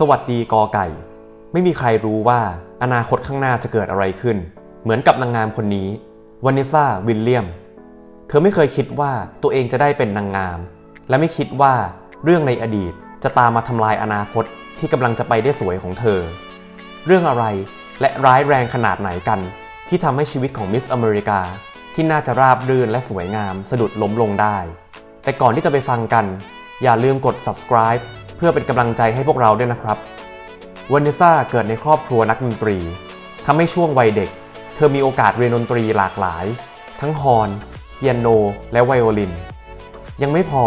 สวัสดีกอไก่ ไม่มีใครรู้ว่าอนาคตข้างหน้าจะเกิดอะไรขึ้น เหมือนกับนางงามคนนี้วานิซ่าวิลเลียม เธอไม่เคยคิดว่าตัวเองจะได้เป็นนางงาม และไม่คิดว่าเรื่องในอดีตจะตามมาทำลายอนาคตที่กำลังจะไปได้สวยของเธอ เรื่องอะไรและร้ายแรงขนาดไหนกัน ที่ทำให้ชีวิตของมิสอเมริกาที่น่าจะราบรื่นและสวยงามสะดุดล้มลงได้ แต่ก่อนที่จะไปฟังกัน อย่าลืมกด subscribe เพื่อเป็นกำลังใจให้พวกเราด้วยนะครับวานิซ่าเกิดในครอบครัวนักดนตรีทำให้ช่วงวัยเด็ก เธอมีโอกาสเรียนดนตรีหลากหลาย ทั้งฮอร์นเปียโน และไวโอลิน ยังไม่พอ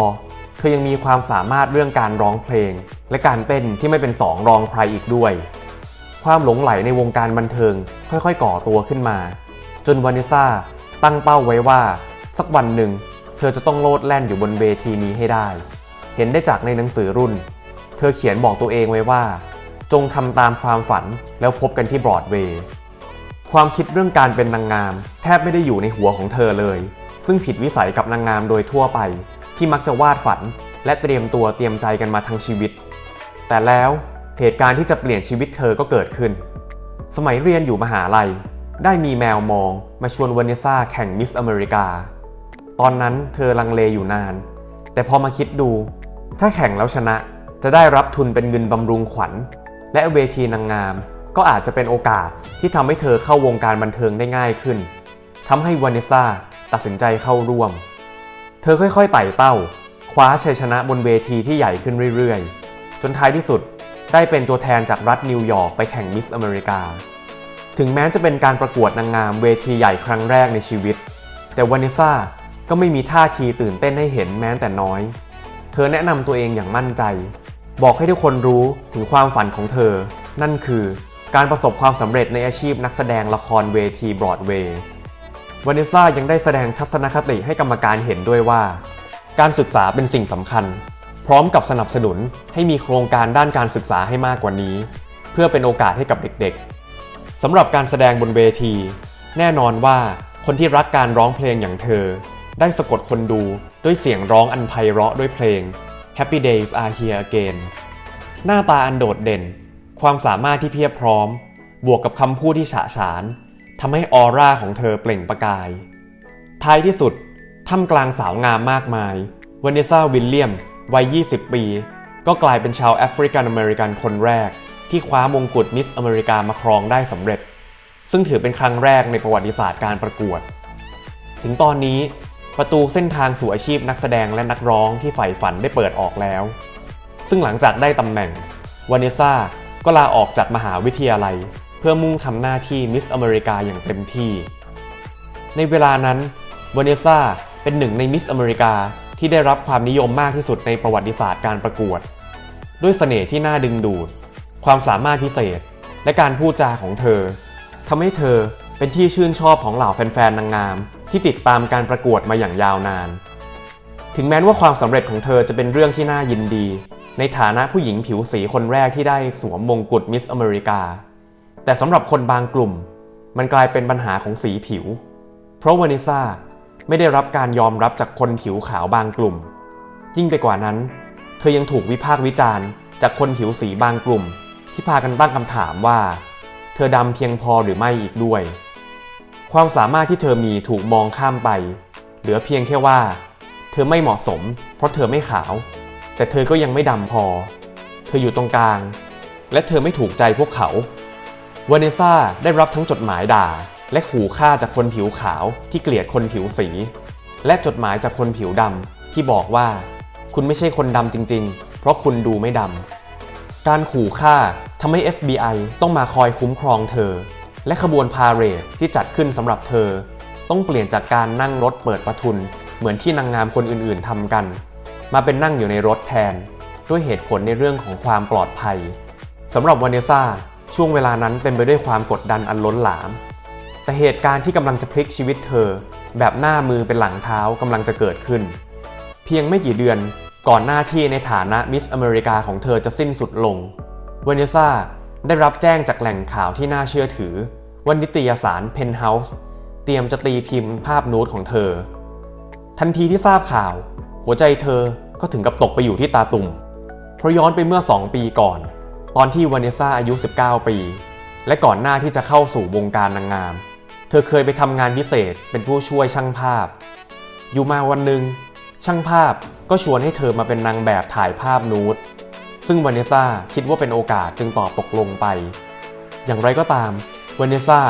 เธอยังมีความสามารถเรื่องการร้องเพลง และการเต้นที่ไม่เป็นสองรองใครอีกด้วย ความหลงไหลในวงการบันเทิงค่อยๆ ก่อตัวขึ้นมา จนวานิซ่าตั้งเป้าไว้ว่า สักวันหนึ่ง เธอจะต้องโลดแล่นอยู่บนเวทีนี้ให้ได้ เห็นได้จากในหนังสือรุ่น เธอเขียนบอกตัวเองไว้ว่า จงทำตามความฝันแล้วพบกันที่บรอดเวย์ความคิดเรื่องการเป็นนางงาม แทบไม่ได้อยู่ในหัวของเธอเลย ซึ่งผิดวิสัยกับนางงามโดยทั่วไป ที่มักจะวาดฝัน และเตรียมตัวเตรียมใจกันมาทั้งชีวิต แต่แล้วเหตุการณ์ที่จะเปลี่ยนชีวิตเธอก็เกิดขึ้น สมัยเรียนอยู่มหาลัย ได้มีแมวมองมาชวนวานิซ่าแข่งมิสอเมริกา ตอนนั้นเธอลังเลอยู่นาน แต่พอมาคิดดู ถ้าแข่งแล้วชนะ จะได้รับทุนเป็นเงินบำรุงขวัญ และเวทีนางงาม ก็อาจจะเป็นโอกาสที่ทำให้เธอเข้าวงการบันเทิงได้ง่ายขึ้นทำให้วานิซ่าตัดสินใจเข้าร่วม เธอค่อยๆไต่เต้า คว้าชัยชนะบนเวทีที่ใหญ่ขึ้นเรื่อยๆ จนท้ายที่สุดได้เป็นตัวแทนจากรัฐนิวยอร์กไปแข่งมิสอเมริกา ถึงแม้จะเป็นการประกวดนางงามเวทีใหญ่ครั้งแรกในชีวิต แต่วานิซ่าก็ไม่มีท่าทีตื่นเต้นให้เห็นแม้แต่น้อย เธอแนะนำตัวเองอย่างมั่นใจ บอกให้ทุกคนรู้ถึงความฝันของเธอ นั่นคือการประสบความสำเร็จในอาชีพนักแสดงละครเวทีบรอดเวย์วานิซ่ายังได้แสดงทัศนคติให้กรรมการเห็นด้วยว่า การศึกษาเป็นสิ่งสำคัญ พร้อมกับสนับสนุนให้มีโครงการด้านการศึกษาให้มากกว่านี้ เพื่อเป็นโอกาสให้กับเด็กๆสำหรับการแสดงบนเวที แน่นอนว่าคนที่รักการร้องเพลงอย่างเธอ ได้สะกดคนดูด้วยเสียงร้องอันไพเราะด้วยเพลง Happy Days Are Here Again หน้าตาอันโดดเด่น ความสามารถที่เพียบพร้อม บวกกับคำพูดที่ฉะฉานทำให้ออร่าของเธอเปล่งประกาย ท้ายที่สุดท่ามกลางสาวงามมากมายวานิซ่าวิลเลียม วัย 20 ปี ก็กลายเป็นชาวแอฟริกันอเมริกันคนแรก ที่คว้ามงกุฎมิสอเมริกามาครองได้สำเร็จ ซึ่งถือเป็นครั้งแรกในประวัติศาสตร์การประกวด ถึงตอนนี้ ประตูเส้นทางสู่อาชีพนักแสดงและนักร้องที่ใฝ่ฝันได้เปิดออกแล้ว ซึ่งหลังจากได้ตำแหน่งวานิซ่าก็ลาออกจากมหาวิทยาลัย เพื่อมุ่งทำหน้าที่มิสอเมริกาอย่างเต็มที่ ในเวลานั้นวานิซ่าเป็นหนึ่งในมิสอเมริกาที่ได้รับความนิยมมากที่สุดในประวัติศาสตร์การประกวด ด้วยเสน่ห์ที่น่าดึงดูด ความสามารถพิเศษ และการพูดจาของเธอทำให้เธอเป็นที่ชื่นชอบของเหล่าแฟนๆนางงาม ที่ติดตามการประกวดมาอย่างยาวนาน ถึงแม้ว่าความสำเร็จของเธอจะเป็นเรื่องที่น่ายินดี ในฐานะผู้หญิงผิวสีคนแรกที่ได้สวมมงกุฎมิสอเมริกา แต่สำหรับคนบางกลุ่ม มันกลายเป็นปัญหาของสีผิว เพราะวานิซาไม่ได้รับการยอมรับจากคนผิวขาวบางกลุ่ม ยิ่งไปกว่านั้น เธอยังถูกวิพากษ์วิจารณ์ จากคนผิวสีบางกลุ่ม ที่พากันตั้งคำถามว่า เธอดำเพียงพอหรือไม่อีกด้วย ความสามารถที่เธอมีถูกมองข้ามไป เหลือเพียงแค่ว่า เธอไม่เหมาะสม เพราะเธอไม่ขาว แต่เธอก็ยังไม่ดำพอ เธออยู่ตรงกลาง และเธอไม่ถูกใจพวกเขาวาเนซ่าได้รับทั้งจดหมายด่า และขู่ฆ่าจากคนผิวขาวที่เกลียดคนผิวสี และจดหมายจากคนผิวดำที่บอกว่า คุณไม่ใช่คนดำจริง ๆ เพราะคุณดูไม่ดำการขู่ฆ่าทำให้ FBI ต้องมาคอยคุ้มครองเธอ และขบวนพาเรดที่จัดขึ้นสำหรับเธอ ต้องเปลี่ยนจากการนั่งรถเปิดประทุน เหมือนที่นางงามคนอื่นๆทำกัน มาเป็นนั่งอยู่ในรถแทน ด้วยเหตุผลในเรื่องของความปลอดภัยสำหรับวานิซ่าช่วงเวลานั้นเต็มไปด้วยความกดดันอันล้นหลาม แต่เหตุการณ์ที่กำลังจะพลิกชีวิตเธอ แบบหน้ามือเป็นหลังเท้ากำลังจะเกิดขึ้น เพียงไม่กี่เดือนก่อนหน้าที่ในฐานะมิสอเมริกาของเธอจะสิ้นสุดลง เวเนซ่า ได้รับแจ้งจากแหล่งข่าวที่น่าเชื่อถือว่านิตยสารเพนเฮาส์เตรียมจะตีพิมพ์ภาพนูดของเธอ ทันทีที่ทราบข่าว หัวใจเธอก็ถึงกับตกไปอยู่ที่ตาตุ่ม เพราะย้อนไปเมื่อ 2 ปีก่อน ตอนที่วานิซ่าอายุ 19 ปี และก่อนหน้าที่จะเข้าสู่วงการนางงาม เธอเคยไปทำงานพิเศษเป็นผู้ช่วยช่างภาพ อยู่มาวันหนึ่งช่างภาพก็ชวนให้เธอมาเป็นนางแบบถ่ายภาพนูด ซึ่งวานิซ่าคิดว่าเป็นโอกาสจึงตอบตกลงไป อย่างไรก็ตามวานิซ่า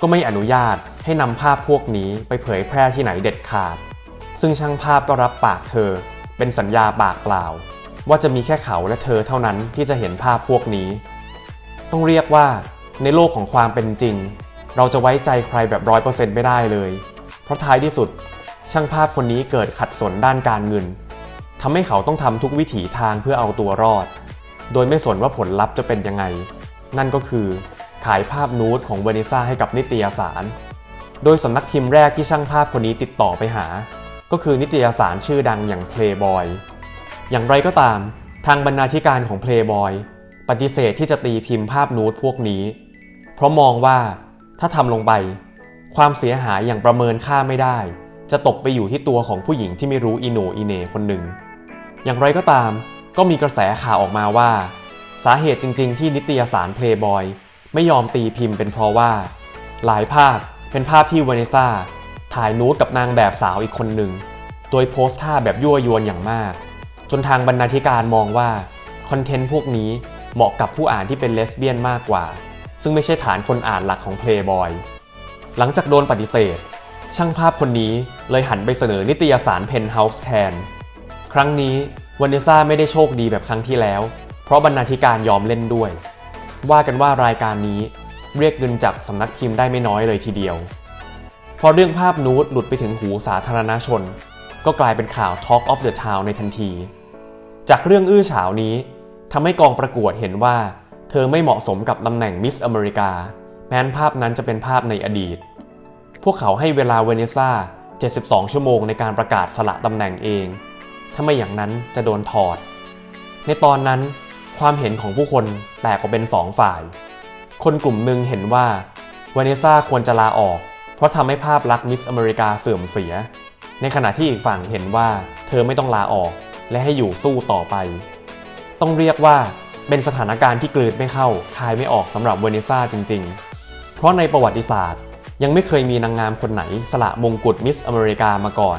ก็ไม่อนุญาตให้นำภาพพวกนี้ไปเผยแพร่ที่ไหนเด็ดขาด ซึ่งช่างภาพก็รับปากเธอ เป็นสัญญาปากเปล่า ว่าจะมีแค่เขาและเธอเท่านั้นที่จะเห็นภาพพวกนี้ ต้องเรียกว่าในโลกของความเป็นจริง เราจะไว้ใจใครแบบร้อยเปอร์เซ็นต์ไม่ได้เลย เพราะท้ายที่สุด ช่างภาพคนนี้เกิดขัดสนด้านการเงิน ทำให้เขาต้องทำทุกวิถีทางเพื่อเอาตัวรอด โดยไม่สนว่าผลลัพธ์จะเป็นยังไง นั่นก็คือ ขายภาพนูดของเวนิซ่าให้กับนิตยสาร โดยสำนักพิมพ์แรกที่ช่างภาพคนนี้ติดต่อไปหา ก็คือนิตยสารชื่อดังอย่าง Playboy อย่างไรก็ตาม ทางบรรณาธิการของ Playboy ปฏิเสธที่จะตีพิมพ์ภาพนูดพวกนี้ เพราะมองว่าถ้าทำลงไป ความเสียหายอย่างประเมินค่าไม่ได้ จะตกไปอยู่ที่ตัวของผู้หญิงที่ไม่รู้อีโนอีเนคนหนึ่ง อย่างไรก็ตาม ก็มีกระแสข่าวออกมาว่า สาเหตุจริง ๆ ที่นิตยสาร Playboy ไม่ยอมตีพิมพ์เป็นเพราะว่า หลายภาพเป็นภาพที่วานิซ่าถ่ายนูดกับนางแบบสาวอีกคนหนึ่ง โดยโพสท่าแบบยั่วยวนอย่างมาก จนทางบรรณาธิการมองว่า คอนเทนต์พวกนี้เหมาะกับผู้อ่านที่เป็นเลสเบี้ยนมากกว่า ซึ่งไม่ใช่ฐานคนอ่านหลักของ Playboy หลังจากโดนปฏิเสธ ช่างภาพคนนี้เลยหันไปเสนอนิตยสาร Penthouse แทน ครั้งนี้วานิซ่าไม่ได้โชคดีแบบครั้งที่แล้ว เพราะบรรณาธิการยอมเล่นด้วย ว่ากันว่ารายการนี้เรียกเงินจากสำนักพิมพ์ได้ไม่น้อยเลยทีเดียว พอเรื่องภาพนูดหลุดไปถึงหูสาธารณชน ก็กลายเป็นข่าว Talk of the Town ในทันที จากเรื่องอื้อฉาวนี้ทำให้กองประกวดเห็นว่า เธอไม่เหมาะสมกับตำแหน่งมิสอเมริกา แม้นภาพนั้นจะเป็นภาพในอดีต พวกเขาให้เวลาเวเนซ่า 72 ชั่วโมงในการประกาศสละตำแหน่งเอง ถ้าไม่อย่างนั้นจะโดนถอด ในตอนนั้นความเห็นของผู้คนแตกออกเป็นสองฝ่าย คนกลุ่มหนึ่งเห็นว่าวานิซ่าควรจะลาออก เพราะทำให้ภาพลักษณ์มิสอเมริกาเสื่อมเสีย ในขณะที่อีกฝั่งเห็นว่าเธอไม่ต้องลาออก และให้อยู่สู้ต่อไป ต้องเรียกว่าเป็นสถานการณ์ที่กลืนไม่เข้าคายไม่ออกสำหรับวานิซ่าจริง ๆ เพราะในประวัติศาสตร์ ยังไม่เคยมีนางงามคนไหนสละมงกุฎมิสอเมริกามาก่อน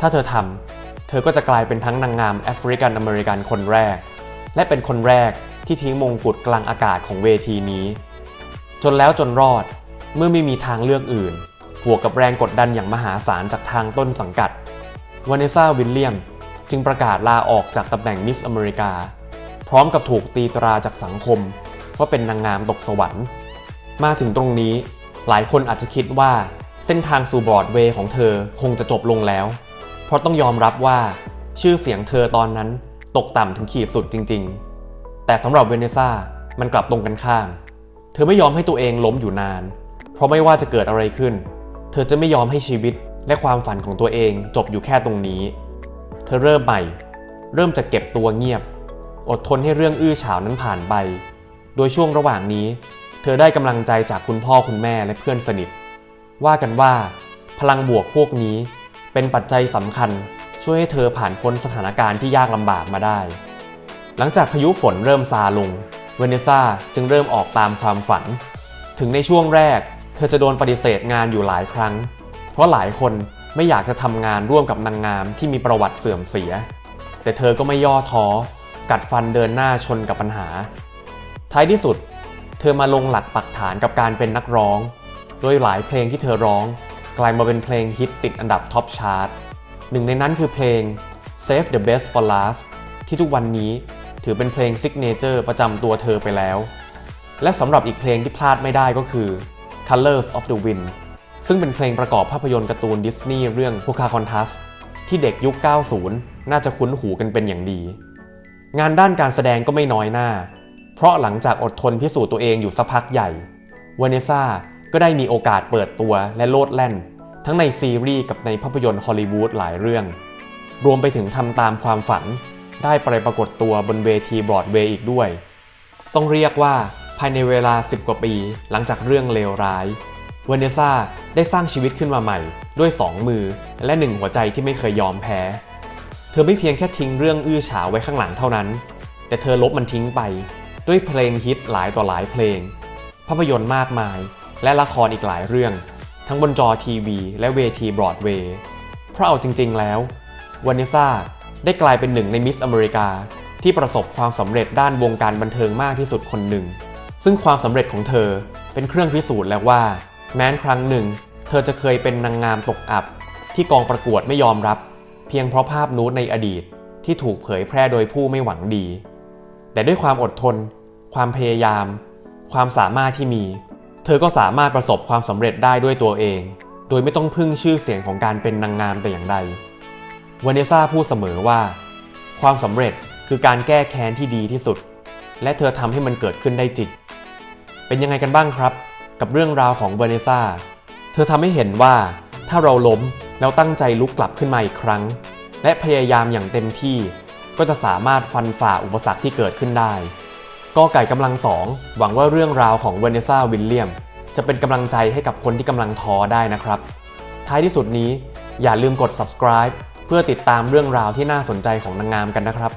ถ้าเธอทำ เธอก็จะกลายเป็นทั้งนางงามแอฟริกันอเมริกันคนแรก และเป็นคนแรกที่ทิ้งมงกุฎกลางอากาศของเวทีนี้ จนแล้วจนรอดเมื่อไม่มีทางเลือกอื่นบวกกับแรงกดดันอย่างมหาศาลจากทางต้นสังกัดวานิซ่าวิลเลียมจึงประกาศลาออกจากตำแหน่งมิสอเมริกา พร้อมกับถูกตีตราจากสังคม ว่าเป็นนางงามตกสวรรค์ มาถึงตรงนี้ หลายคนอาจจะคิดว่าเส้นทางสู่บรอดเวย์ของเธอคงจะจบลงแล้ว เพราะต้องยอมรับว่าชื่อเสียงเธอตอนนั้นตกต่ำถึงขีดสุดจริง ๆ แต่สำหรับเวเนซ่ามันกลับตรงกันข้าม เธอไม่ยอมให้ตัวเองล้มอยู่นาน เพราะไม่ว่าจะเกิดอะไรขึ้น เธอจะไม่ยอมให้ชีวิตและความฝันของตัวเองจบอยู่แค่ตรงนี้ เธอเริ่มใหม่ เริ่มจะเก็บตัวเงียบ อดทนให้เรื่องอื้อฉาวนั้นผ่านไป โดยช่วงระหว่างนี้ เธอได้กำลังใจจากคุณพ่อคุณแม่และเพื่อนสนิท ว่ากันว่า พลังบวกพวกนี้ เป็นปัจจัยสำคัญช่วยให้เธอผ่านพ้นสถานการณ์ที่ยากลำบากมาได้ หลังจากพายุฝนเริ่มซาลง เวเนซ่าจึงเริ่มออกตามความฝัน ถึงในช่วงแรก เธอจะโดนปฏิเสธงานอยู่หลายครั้ง เพราะหลายคนไม่อยากจะทำงานร่วมกับนางงามที่มีประวัติเสื่อมเสีย แต่เธอก็ไม่ย่อท้อ กัดฟันเดินหน้าชนกับปัญหา ท้ายที่สุด เธอมาลงหลักปักฐานกับการเป็นนักร้อง โดยหลายเพลงที่เธอร้อง กลายมาเป็นเพลงฮิตติดอันดับท็อปชาร์ตหนึ่งในนั้นคือเพลง Save the Best for Last ที่ทุกวันนี้ถือเป็นเพลงซิกเนเจอร์ประจำตัวเธอไปแล้ว และสำหรับอีกเพลงที่พลาดไม่ได้ก็คือ Colors of the Wind ซึ่งเป็นเพลงประกอบภาพยนตร์การ์ตูนดิสนีย์เรื่อง Pocahontas ที่เด็กยุค 90 น่าจะคุ้นหูกันเป็นอย่างดี งานด้านการแสดงก็ไม่น้อยหน้า เพราะหลังจากอดทนพิสูจน์ตัวเองอยู่สักพักใหญ่ วาเนซ่า ก็ได้มีโอกาสเปิดตัวและโลดแล่น ทั้งในซีรีส์กับในภาพยนตร์ฮอลลีวูดหลายเรื่อง รวมไปถึงทำตามความฝัน ได้ไปปรากฏตัวบนเวทีบรอดเวย์อีกด้วย ต้องเรียกว่าภายในเวลา 10 กว่าปี หลังจากเรื่องเลวร้ายวาเนซ่าได้สร้างชีวิตขึ้นมาใหม่ ด้วย 2 มือและหนึ่งหัวใจที่ไม่เคยยอมแพ้ เธอไม่เพียงแค่ทิ้งเรื่องอื้อฉาวไว้ข้างหลังเท่านั้น แต่เธอลบมันทิ้งไป ด้วยเพลงฮิตหลายต่อหลายเพลง ภาพยนตร์มากมาย และละครอีกหลายเรื่อง ทั้งบนจอทีวี และเวทีบรอดเวย์เพราะเอาจริง ๆ แล้ววานิซ่าได้กลายเป็นหนึ่งในมิสอเมริกา ที่ประสบความสำเร็จด้านวงการบันเทิงมากที่สุดคนหนึ่ง ซึ่งความสำเร็จของเธอเป็นเครื่องพิสูจน์แล้วว่า แม้นครั้งหนึ่ง เธอจะเคยเป็นนางงามตกอับ ที่กองประกวดไม่ยอมรับ เพียงเพราะภาพนูดในอดีตที่ถูกเผยแพร่โดยผู้ไม่หวังดี แต่ด้วยความอดทน ความพยายาม ความสามารถที่มี เธอก็สามารถประสบความสำเร็จได้ด้วยตัวเอง โดยไม่ต้องพึ่งชื่อเสียงของการเป็นนางงามแต่อย่างใดวาเนซ่าพูดเสมอว่า ความสำเร็จคือการแก้แค้นที่ดีที่สุด และเธอทำให้มันเกิดขึ้นได้จริง เป็นยังไงกันบ้างครับ กับเรื่องราวของวาเนซ่า เธอทำให้เห็นว่าถ้าเราล้มแล้วตั้งใจลุกกลับขึ้นมาอีกครั้ง และพยายามอย่างเต็มที่ ก็จะสามารถฟันฝ่าอุปสรรคที่เกิดขึ้นได้ กอไก่กำลังสองหวังว่าเรื่องราวของเวเนซ่าวิลเลียม จะเป็นกำลังใจให้กับคนที่กำลังท้อได้นะครับ ท้ายที่สุดนี้อย่าลืมกด subscribe เพื่อติดตามเรื่องราวที่น่าสนใจของนางงามกันนะครับ